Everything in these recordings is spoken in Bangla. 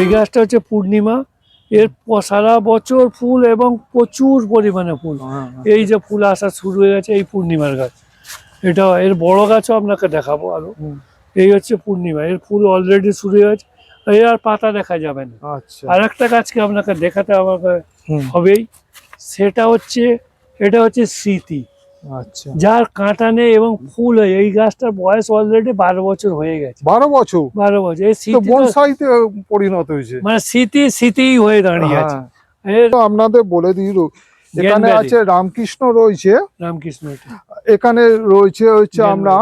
এই গাছটা হচ্ছে পূর্ণিমা। এর সারা বছর ফুল এবং প্রচুর পরিমাণে ফুল। হ্যাঁ, এই যে ফুল আসা শুরু হয়ে গেছে এই পূর্ণিমার গাছ। এটা এর বড় গাছও আপনাকে দেখাবো আরও। এই হচ্ছে পূর্ণিমা। এর ফুল অলরেডি শুরু হয়ে গেছে। এই আর পাতা দেখা যাবে না। আচ্ছা। আর একটা গাছকে আপনাকে দেখাতে আমাকে হবেই। সেটা হচ্ছে এটা হচ্ছে স্মৃতি। যার কাঁটা নেই এবং ফুল হয় এই গাছটার বয়স অলরেডি বারো বছর হয়ে গেছে। বারো বছর? বারো বছর। এই বনসাইতে পরিণত হয়েছে। মানে স্মৃতি স্মৃতিই হয়ে দাঁড়িয়ে আছে। হ্যাঁ। আপনাদের বলে দিল এখানে আছে রামকৃষ্ণ রয়েছে। রামকৃষ্ণ এখানে রয়েছে হচ্ছে আমরা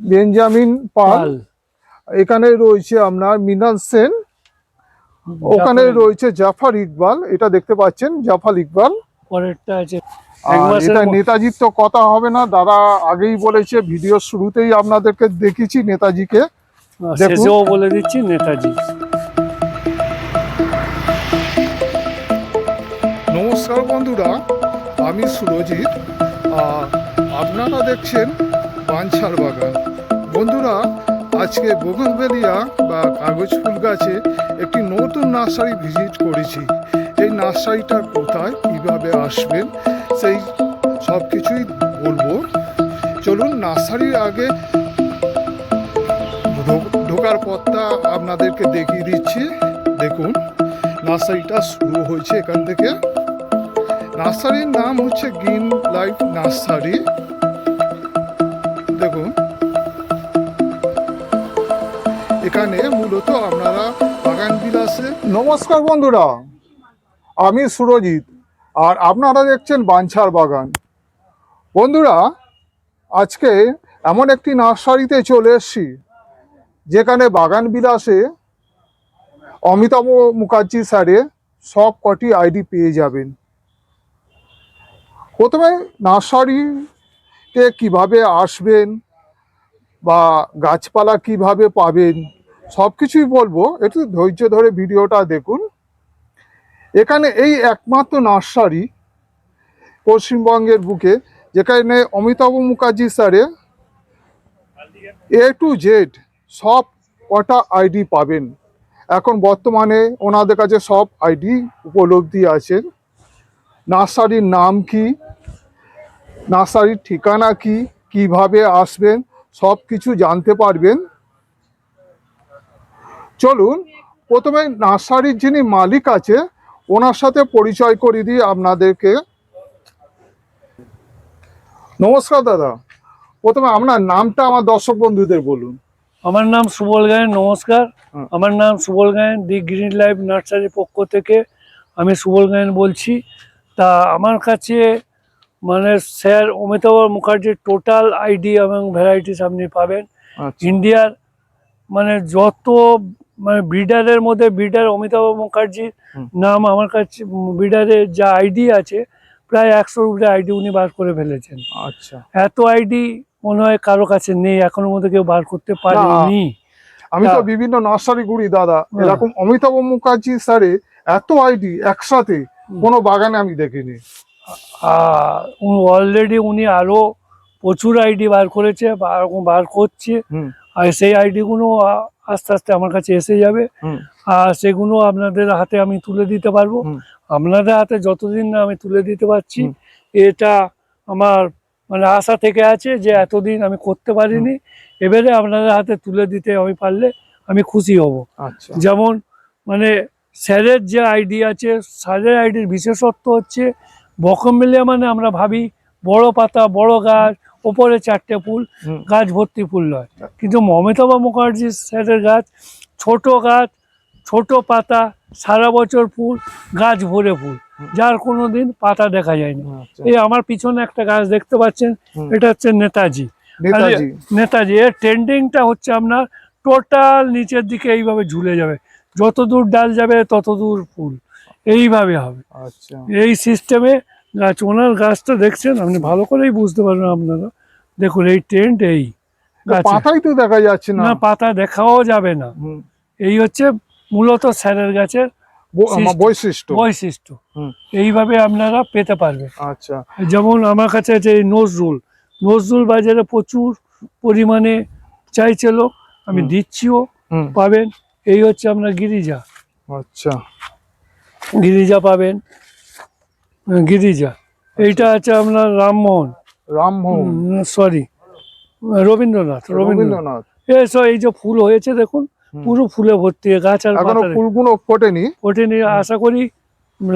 বেঞ্জামিন পাল। পাল। এখানে রয়েছে আপনার মিনাল সেন। ওখানে রয়েছে জাফার ইকবাল। এটা দেখতে পাচ্ছেন জাফার ইকবাল। পরেরটা আছে নেতাজির তো কথা হবে না। দাদা আগেই বলেছে ভিডিও শুরুতেই আপনাদেরকে দেখেছি নেতাজিকে। শেষেও বলে দিচ্ছি নেতাজি। নমস্কার বন্ধুরা আমি সুরজিৎ। আর আপনারা দেখছেন বাঞ্ছার বাগান। বন্ধুরা আজকে বগনবেলিয়া বা কাগজ ফুল গাছে একটি নতুন নার্সারি ভিজিট করেছি। নার্সারিটা কোথায়, কীভাবে আসবেন, সেই সব কিছুই বলব। চলুন, নার্সারির আগে ঢোকার পথটা আপনাদেরকে দেখিয়ে দিচ্ছি। দেখুন, নার্সারিটা শুরু হয়েছে এখান থেকে। নার্সারির নাম হচ্ছে গ্রিন লাইফ নার্সারি। দেখুন। এখানে মূলত আপনারা বাগান বিলাসে নমস্কার বন্ধুরা। আমি সুরজিৎ, আর আপনারা দেখছেন বাঞ্ছার বাগান। বন্ধুরা, আজকে এমন একটি নার্সারিতে চলে এসেছি, যেখানে বাগান বিলাসে অমিতাভ মুখার্জি স্যারে সব কটি আইডি পেয়ে যাবেন। প্রথমে নার্সারিতে কীভাবে আসবেন বা গাছপালা কীভাবে পাবেন সব কিছুই বলব। একটু ধৈর্য ধরে ভিডিওটা দেখুন। এখানে এই একমাত্র নার্সারি পশ্চিমবঙ্গের বুকে, যেখানে অমিতাভ মুখার্জি স্যারে এ টু জেড সব কটা আইডি পাবেন। এখন বর্তমানে ওনাদের কাছে সব আইডি উপলব্ধি আছে। নার্সারির নাম কি? নার্সারির ঠিকানা কি? কীভাবে আসবেন? সব কিছু জানতে পারবেন। চলুন, প্রথমে নার্সারির যিনি মালিক আছে ওনার সাথে পরিচয় করে দিই আপনাদেরকে নমস্কার দাদা। প্রথমে আপনার নামটা আমার দর্শক বন্ধুদের বলুন। আমার নাম সুবল গায়েন নমস্কার। আমার নাম Subal Gayen the green life নার্সারির পক্ষ থেকে আমি সুবল গায়েন বলছি। তা আমার কাছে মানে স্যার অমিতাভ মুখার্জির টোটাল আইডি এবং ভ্যারাইটিস আপনি পাবেন। আচ্ছা। ইন্ডিয়ার মানে যত মানে ব্রিডারের মধ্যে ব্রিডার অমিতাভ মুখার্জির নাম আমার কাছে ব্রিডারের যা আইডি আছে প্রায় একশোর উপরে আইডি উনি বার করে ফেলেছেন। আচ্ছা। এত আইডি মনে হয় কারও কাছে নেই এখনও মধ্যে কেউ বার করতে পারেনি। আমি তো বিভিন্ন নার্সারি ঘুরি দাদা। এরকম অমিতাভ মুখার্জি স্যারে এত আইডি একসাথে কোনো বাগানে আমি দেখিনি। অলরেডি উনি আরও প্রচুর আইডি বার করেছে বার করছে। আর সেই আইডিগুলো আস্তে আস্তে আমার কাছে এসে যাবে। আর সেগুলো আপনাদের হাতে আমি তুলে দিতে পারব। আপনাদের হাতে যতদিন না আমি তুলে দিতে পারছি এটা আমার মানে আশা থেকে আছে যে এতদিন আমি করতে পারিনি। এবারে আপনাদের হাতে তুলে দিতে আমি পারলে আমি খুশি হব। আচ্ছা। যেমন মানে স্যারের যে আইডি আছে স্যারের আইডির বিশেষত্ব হচ্ছে বকমবেলিয়া মানে আমরা ভাবি বড় পাতা বড় গাছ ওপরে চারটে ফুল গাছ ভর্তি ফুল নয়। কিন্তু মমিতাভ মুখার্জি স্যারের গাছ ছোট গাছ ছোট পাতা সারা বছর ফুল গাছ ভরে ফুল। যার কোনো দিন পাতা দেখা যায়নি। আচ্ছা। এই আমার পিছনে একটা গাছ দেখতে পাচ্ছেন এটা হচ্ছে নেতাজি। নেতাজি। নেতাজি এর ট্রেন্ডিংটা হচ্ছে আপনার টোটাল নিচের দিকে এইভাবে ঝুলে যাবে। যত দূর ডাল যাবে তত দূর ফুল। এইভাবে হবে। আচ্ছা। এই সিস্টেমে গাছ ওনার গাছটা দেখছেন? আপনি ভালো করেই বুঝতে পারবেন আপনারা। দেখুন এই ট্রেন্ড এই। পাতাই তো দেখা যাচ্ছে না। না পাতা দেখাও যাবে না। এই হচ্ছে মূলত স্যারের গাছের। বৈশিষ্ট্য। বৈশিষ্ট্য। হুম। এইভাবে আপনারা পেতে পারবেন। আচ্ছা। যেমন আমার কাছে আছে এই নজরুল। নজরুল বাজারে প্রচুর পরিমাণে আমি দিচ্ছিও পাবেন। এই হচ্ছে আপনার গিরিজা। আচ্ছা। গিরিজা পাবেন। গিরিজা। এইটা আছে আপনার রামমোহন। রামমোহন। সরি রবীন্দ্রনাথ রবীন্দ্রনাথ। এই এসব এই যে ফুল হয়েছে দেখুন পুরো ফুলে ভর্তি গাছ আর ফুলগুলো ফোটেনি? ফোটেনি আশা করি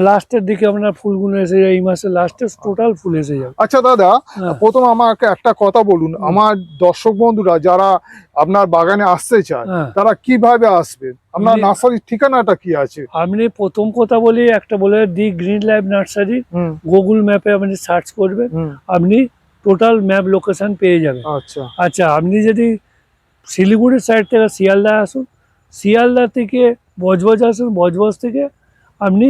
লাস্টের দিকে আপনার ফুলগুলো এসে যায় এই মাসে লাস্টে টোটাল ফুল এসে যাবে। আচ্ছা দাদা হ্যাঁ। প্রথম আমাকে একটা কথা বলুন। আমার দর্শক বন্ধুরা যারা আপনার বাগানে আসতে চায় হ্যাঁ। তারা কীভাবে আসবে? আপনার আপনি- নার্সারির ঠিকানাটা কি আছে? আপনি প্রথম কথা বলি একটা বলে the green life nursery. Google ম্যাপে আপনি সার্চ করবেন আপনি টোটাল ম্যাপ লোকেশন পেয়ে যাবেন। আচ্ছা। আচ্ছা আপনি যদি শিলিগুড়ির সাইড থেকে শিয়ালদা আসুন শিয়ালদা থেকে বজবজ আসুন বজবজ থেকে আপনি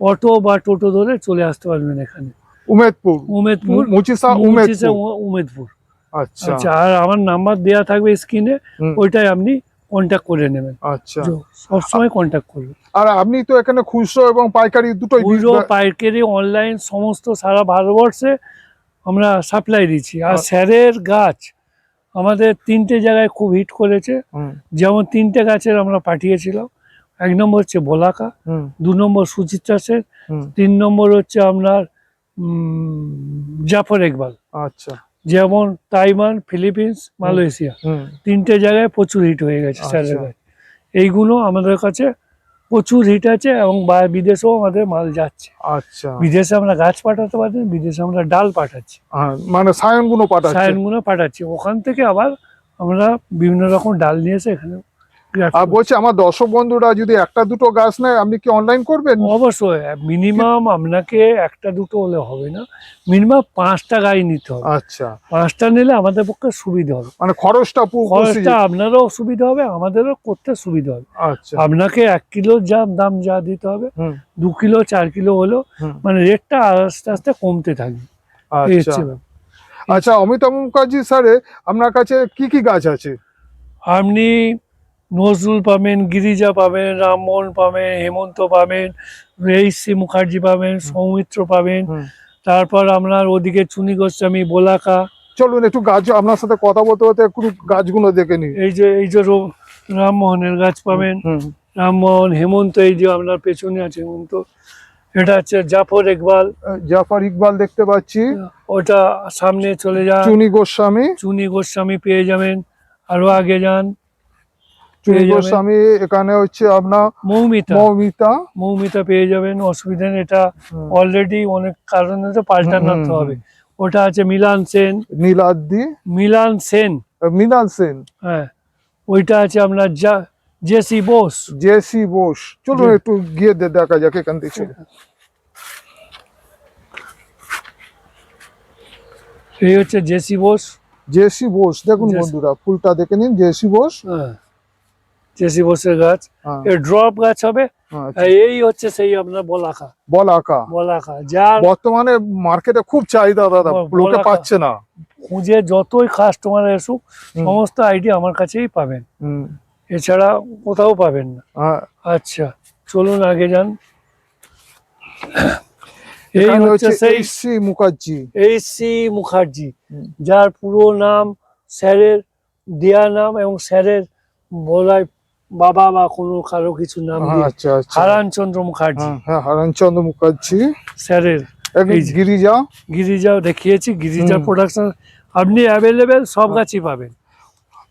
অটো বা টোটো ধরে চলে আসতে পারবেন এখানে। উমেদপুর। উমেদপুর মুচিসা উমেদপুর। উমেদপুর। আচ্ছা। আচ্ছা আর আমার নাম্বার দেওয়া থাকবে স্ক্রিনে ওইটাই আপনি কন্ট্যাক্ট করে নেবেন। আচ্ছা। সবসময় কন্ট্যাক্ট করবেন। আর আপনি তো এখানে খুচরো এবং পাইকারি দুটোই পুরো বিক্রি- পাইকারি অনলাইন সমস্ত সারা ভারতবর্ষে আমরা সাপ্লাই দিচ্ছি। আর স্যারের গাছ আমাদের তিনটে জায়গায় খুব হিট করেছে। যেমন তিনটে গাছের আমরা পাঠিয়েছিলাম। এক নম্বর হচ্ছে হুম, দু নম্বর সুচিত্রা সেন তিন নম্বর হচ্ছে আপনার জাফর ইকবাল। আচ্ছা। যেমন তাইওয়ান ফিলিপিন্স মালয়েশিয়া। তিনটে জায়গায় প্রচুর হিট হয়ে গেছে স্যারের আচ্ছা। এইগুলো আমাদের কাছে প্রচুর হিট আছে এবং বিদেশেও আমাদের মাল যাচ্ছে। আচ্ছা। বিদেশে আমরা গাছ পাঠাতে পারি বিদেশে আমরা ডাল পাঠাচ্ছি। মানে সায়নগুলো পাঠাচ্ছে। সায়নগুলো পাঠাচ্ছি। ওখান থেকে আবার আমরা বিভিন্ন রকম ডাল নিয়ে এসে এখানে আর বলছি আমার দর্শক বন্ধুরা যদি একটা দুটো গাছ নেয় আপনি কি অনলাইন করবেন? অবশ্যই মিনিমাম আপনাকে একটা দুটো হলে হবে না। মিনিমাম পাঁচটা গাড়ি নিতে হবে। আচ্ছা। পাঁচটা নিলে আমাদের পক্ষে সুবিধা হবে। মানে খরচটা খরচটা আপনারও সুবিধা হবে আমাদেরও করতে সুবিধা হবে। আচ্ছা। আপনাকে এক কিলো যা দাম যা দিতে হবে দু কিলো চার কিলো হলো মানে রেটটা আস্তে আস্তে কমতে থাকবে। আচ্ছা। আচ্ছা অমিতাভ মুখার্জি স্যারে আপনার কাছে কি কি গাছ আছে? আপনি নজরুল পাবেন গিরিজা পাবেন রামমোহন পাবেন হেমন্ত পাবেন রেইসি মুখার্জি পাবেন সৌমিত্র পাবেন তারপর আপনার ওদিকে চুনি গোস্বামী বোলাকা। চলুন একটু গাছ আপনার সাথে কথা বলতে বলতে একটু গাছগুলো দেখে নিই। এই যে এই যে রামমোহনের গাছ পাবেন। রামমোহন হেমন্ত এই যে আপনার পেছনে আছে হেমন্ত। এটা হচ্ছে জাফর ইকবাল। জাফর ইকবাল দেখতে পাচ্ছি। ওটা সামনে চলে যান। চুনি গোস্বামী। চুনি গোস্বামী পেয়ে যাবেন। আরও আগে যান। গোস্বামী এখানে হচ্ছে আপনার মৌমিতা। মৌমিতা। মৌমিতা পেয়ে যাবেন অসুবিধা নেই। এটা অলরেডি অনেক কারণে তো পাল্টানো হুম, হুম, হবে। ওটা আছে মিলান সেন। নীলাদ্রি মিলান সেন। মৃণাল সেন। হ্যাঁ। ওইটা আছে আপনার যা জেসি বোস। জেসি বোস। চলুন একটু গিয়ে দেখা যাক এখান থেকে। এই হচ্ছে জেসি বোস। জেসি বোস। দেখুন বন্ধুরা ফুলটা দেখে নিন জেসি বোস। হ্যাঁ। জেসি বোসের গাছ। হ্যাঁ, এর ড্রপ গাছ হবে। আচ্ছা। এই হচ্ছে সেই আপনার বলাকা বলাকা বলাকা যার বর্তমানে মার্কেটে খুব চাহিদা দাদা লোকে পাচ্ছে না। খুঁজে যতই কাস্টমার এসুক সমস্ত আইডি আমার কাছেই পাবেন। এছাড়া কোথাও পাবেন না। হ্যাঁ, আচ্ছা চলুন আগে যান। এই হচ্ছে সেই এইচ.সি. মুখার্জি এই সি মুখার্জি যার পুরো নাম স্যারের দেয়া নাম এবং স্যারের বলায় বাবা বা কোনো কারও কিছু নাম আচ্ছা আচ্ছা। হারান চন্দ্র মুখার্জি। হ্যাঁ, হ্যাঁ হারানচন্দ্র মুখার্জি। স্যারের। গিরিজা। গিরিজা দেখিয়েছি গিরিজা প্রোডাকশন আপনি অ্যাভেলেবেল সব গাছই পাবেন।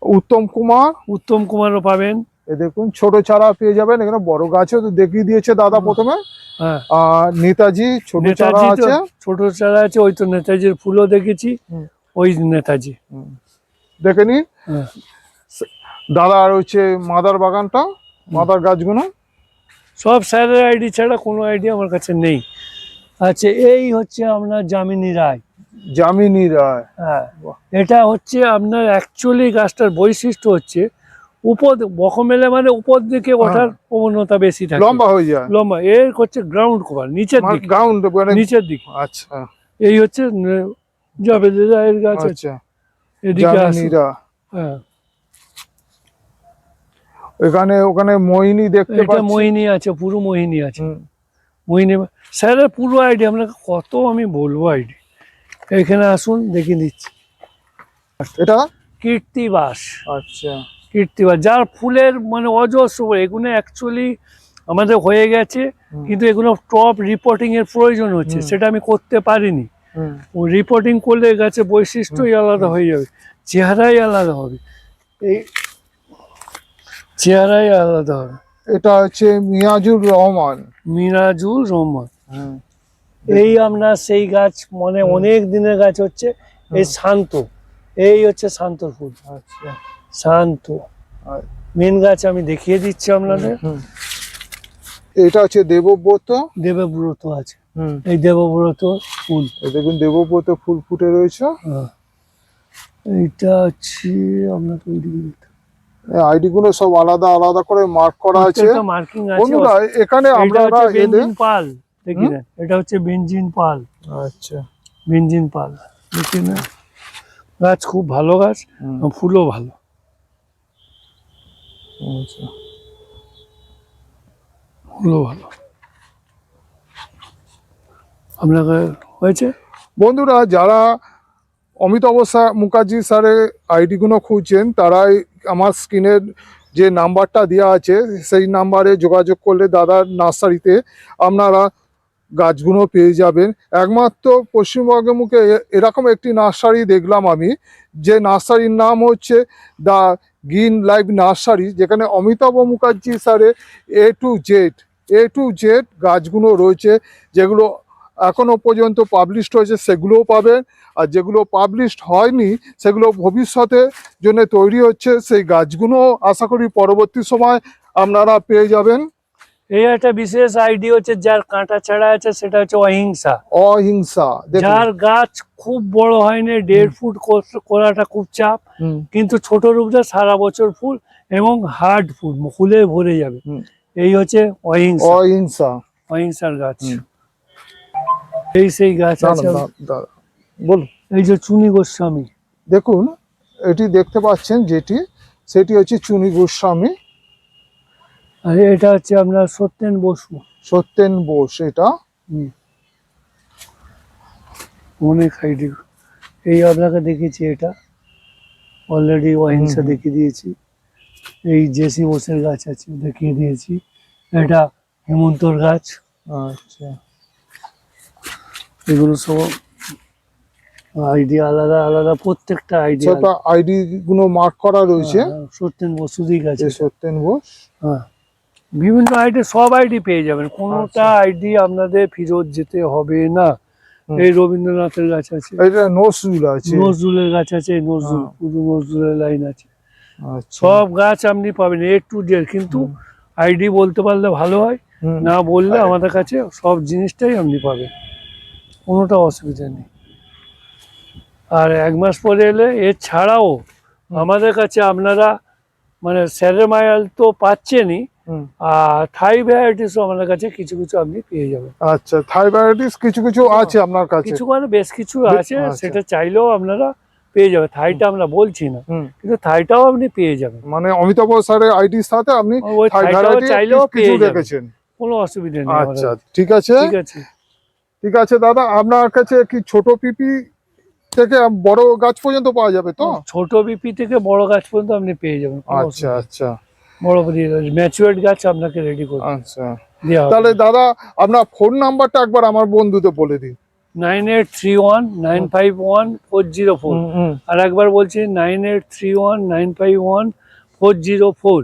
উত্তম কুমার। উত্তম কুমারও পাবেন। এ দেখুন ছোট চারা পেয়ে যাবেন এখানে বড় গাছও তো দেখিয়ে দিয়েছে দাদা প্রথমে। হ্যাঁ। আর নেতাজি ছোট চারা আছে। ছোট চারা আছে ওই তো নেতাজির ফুলও দেখেছি। ওই নেতাজি। দেখে নিন। হ্যাঁ। দাদা আর হচ্ছে মাদার বাগানটা মাদার গাছগুলো? সব স্যারের আইডি ছাড়া কোনো আইডি আমার কাছে নেই। আচ্ছা এই হচ্ছে আপনার জামিনী রায়। জামিনী রায়। হ্যাঁ এটা হচ্ছে আপনার অ্যাকচুয়ালি গাছটার বৈশিষ্ট্য হচ্ছে উপর বকমেলে মানে উপর দিকে ওঠার প্রবণতা বেশি থাকে। হ্যাঁ। লম্বা হয়ে যায়। লম্বা এর হচ্ছে গ্রাউন্ড কভার নিচের দিকে। গ্রাউন্ড মানে নিচের দিকে। আচ্ছা। এই হচ্ছে ন- রায়ের গাছ আছে। আচ্ছা। এদিকে হ্যাঁ। এখানে ওখানে মোহিনী দেখতে এটা মোহিনী আছে পুরো মোহিনী আছে। মোহিনী স্যারের পুরো আইডি আপনাকে কত আমি বলব আইডি এখানে আসুন দেখিয়ে দিচ্ছি। এটা? কীর্তিবাস। আচ্ছা। কীর্তিবাস যার ফুলের মানে অজস্র এগুলো অ্যাকচুয়ালি আমাদের হয়ে গেছে কিন্তু এগুলো টপ রিপোর্টিং এর প্রয়োজন হচ্ছে সেটা আমি করতে পারিনি। ও রিপোর্টিং করলে গাছের বৈশিষ্ট্যই আলাদা হয়ে যাবে চেহারাই আলাদা হবে। এই চেহারাই আলাদা হবে। এটা হচ্ছে মিয়াজুর রহমান। মিরাজুল রহমান। হুম, এই আপনার সেই গাছ মানে অনেক দিনের গাছ হচ্ছে এই শান্ত। এই হচ্ছে শান্তর ফুল। আচ্ছা। শান্ত। আর মেন গাছ আমি দেখিয়ে দিচ্ছি আপনাদের। এটা হচ্ছে দেবব্রত। দেবব্রত আছে। হুম। এই দেবব্রত ফুল। দেখুন দেবব্রত ফুল ফুটে রয়েছে। এইটা হচ্ছে আপনাকে ওইদিকে দিতে হবে। আইডি গুলো সব আলাদা আলাদা করে মার্ক করা আছে। বন্ধুরা এখানে আমরা বেঞ্জিন পাল দেখি না এটা হচ্ছে বেঞ্জিন পাল। আচ্ছা। বেঞ্জিন পাল দেখি না। গাছ খুব ভালো গাছ ফুলও ভালো। আচ্ছা। ফুলও ভালো। আপনাকে হয়েছে? বন্ধুরা যারা অমিতাভ মুখার্জি স্যারের আইডিগুলো খুঁজছেন, তারাই আমার স্ক্রিনের যে নাম্বারটা দেওয়া আছে, সেই নাম্বারে যোগাযোগ করলে দাদার নার্সারিতে আপনারা গাছগুলো পেয়ে যাবেন। একমাত্র পশ্চিমবঙ্গের মুখে এরকম একটি নার্সারি দেখলাম আমি, যে নার্সারির নাম হচ্ছে দ্য গ্রিন লাইফ নার্সারি, যেখানে অমিতাভ মুখার্জি স্যারের A to Z A to Z গাছগুলো রয়েছে, যেগুলো এখনও পর্যন্ত পাবলিশড হয়েছে সেগুলোও পাবেন। আর যেগুলো পাবলিশড হয়নি সেগুলো ভবিষ্যতে জন্য তৈরি হচ্ছে সেই গাছগুলো আশা করি পরবর্তী সময় আপনারা পেয়ে যাবেন। এই একটা বিশেষ আইডি হচ্ছে যার কাঁটা ছাড়া আছে সেটা হচ্ছে অহিংসা। অহিংসা যার গাছ খুব বড় হয়নি দেড় ফুট কর- করাটা খুব চাপ কিন্তু ছোট রূপটা সারা বছর ফুল এবং হার্ড ফুল ফুলে ভরে যাবে। এই হচ্ছে অহিংসা। অহিংসা। অহিংসার গাছ। এই সেই গাছ আছে। বলুন। এই যে চুনি গোস্বামী। দেখুন এটি দেখতে পাচ্ছেন যেটি সেটি হচ্ছে চুনি গোস্বামী। আর এটা হচ্ছে আপনার সত্যেন বসু। সত্যেন বোস এটা। অনেক আইডি এই আপনাকে দেখেছি এটা। অলরেডি অহিংসা দেখিয়ে দিয়েছি। এই জেসি বোসের গাছ আছে দেখিয়ে দিয়েছি। এটা হেমন্তর গাছ। আচ্ছা। এগুলো সব আইডি আলাদা আলাদা প্রত্যেকটা আইডি সেটা আইডি গুলো মার্ক করা রয়েছে? সত্যেন বসুদি গাছ যে সত্যেন বোস। হ্যাঁ বিভিন্ন আইডি সব আইডি পেয়ে যাবেন। কোনোটা আচ্ছা। আইডি আপনাদের ফেরত যেতে হবে না। এই রবীন্দ্রনাথের গাছ আছে। এটা নজরুল আছে। নজরুলের গাছ আছে নজরুল হ্যাঁ। পুরো নজরুলের লাইন আছে। আচ্ছা। সব গাছ আপনি পাবেন এ টু জেড কিন্তু আইডি বলতে পারলে ভালো হয় না বললে আমাদের কাছে সব জিনিসটাই আপনি পাবেন। কোনোটা অসুবিধা নেই। আর এক মাস পরে এলে এছাড়াও আমাদের কাছে আপনারা মানে স্যারের মায়াল তো পাচ্ছেনই আর থাই ভ্যারাইটিসও আমাদের কাছে কিছু কিছু আপনি পেয়ে যাবেন। আচ্ছা থাইরয়েডিস কিছু কিছু আছে আপনার কাছে? কিছু মানে বেশ কিছু আছে। সেটা চাইলেও আপনারা পেয়ে যাবেন। থাইটা আমরা বলছি না কিন্তু থাইটাও আপনি পেয়ে যাবেন। মানে অমিতাভ স্যারের আইডির সাথে আপনি থাই চাইলেও পেয়ে যাবেন। কোনো অসুবিধা নেই আচ্ছা ঠিক আছে। ঠিক আছে। ঠিক আছে দাদা আপনার কাছে কি ছোট পিপি থেকে বড় গাছ পর্যন্ত পাওয়া যাবে তো? ছোট বিপি থেকে বড় গাছ পর্যন্ত আপনি পেয়ে যাবেন আচ্ছা আচ্ছা। বড় ম্যাচুয়ার্ড গাছ আপনাকে রেডি আচ্ছা। তাহলে দাদা আপনার ফোন নাম্বারটা একবার আমার বন্ধুতে বলে দিন। Nine eight three one nine five one four zero four. আর একবার বলছি nine eight three one nine five one four zero four.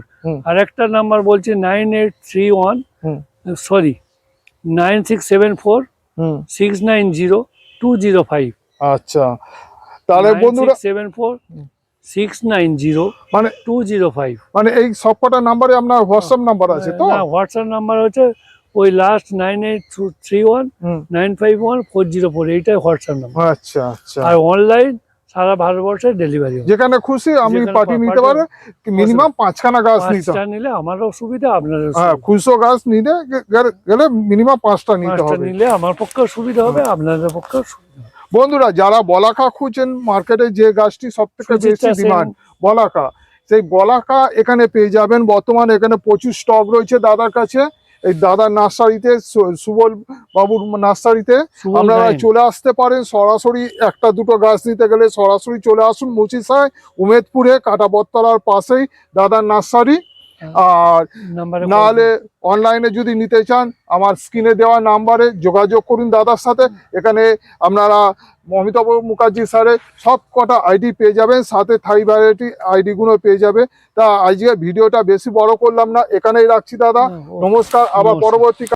আর একটা নাম্বার বলছি nine eight three one sorry nine six seven four. Six nine zero two zero five আচ্ছা। তাহলে বন্ধুরা seven four six nine zero মানে টু জিরো ফাইভ মানে এই সবকটা নাম্বারে আপনার হোয়াটসঅ্যাপ নাম্বার আছে তো? হোয়াটসঅ্যাপ নাম্বার হচ্ছে ওই last nine eight three one nine five one four zero four এইটাই হোয়াটসঅ্যাপ নাম্বার। আচ্ছা আচ্ছা। আর অনলাইন সারা ভারতবর্ষে ডেলিভারি যেখানে খুশি আমি পাঠিয়ে নিতে পারে মিনিমাম পাঁচখানা গাছ নিতে নিলে আমারও সুবিধা আপনার হ্যাঁ। খুচরো গাছ নিতে গে- গেলে- মিনিমাম পাঁচটা নিতে হবে। নিলে আমার পক্ষেও সুবিধা হবে আপনাদের পক্ষে সুবিধা বন্ধুরা যারা বলাকা খুঁজছেন মার্কেটে যে গাছটি সব থেকে বেশি ডিমান্ড বলাকা। সেই বলাকা এখানে পেয়ে যাবেন বর্তমানে এখানে প্রচুর স্টক রয়েছে দাদার কাছে। এই দাদার নার্সারিতে সুবল বাবুর নার্সারিতে আপনারা চলে আসতে পারেন সরাসরি একটা দুটো গাছ নিতে গেলে সরাসরি চলে আসুন মুচিসায় উমেদপুরে কাটাবতলার পাশেই দাদার নার্সারি। আর নাহলে অনলাইনে যদি নিতে চান আমার স্ক্রিনে দেওয়া নাম্বারে যোগাযোগ করুন দাদার সাথে। এখানে আপনারা অমিতাভ মুখার্জি স্যারের সব কটা আইডি পেয়ে যাবেন সাথে থাই ভ্যারাইটি আইডিগুলো পেয়ে যাবে। তা আজকে ভিডিওটা বেশি বড় করলাম না এখানেই রাখছি দাদা। হ্যাঁ, নমস্কার আবার। পরবর্তী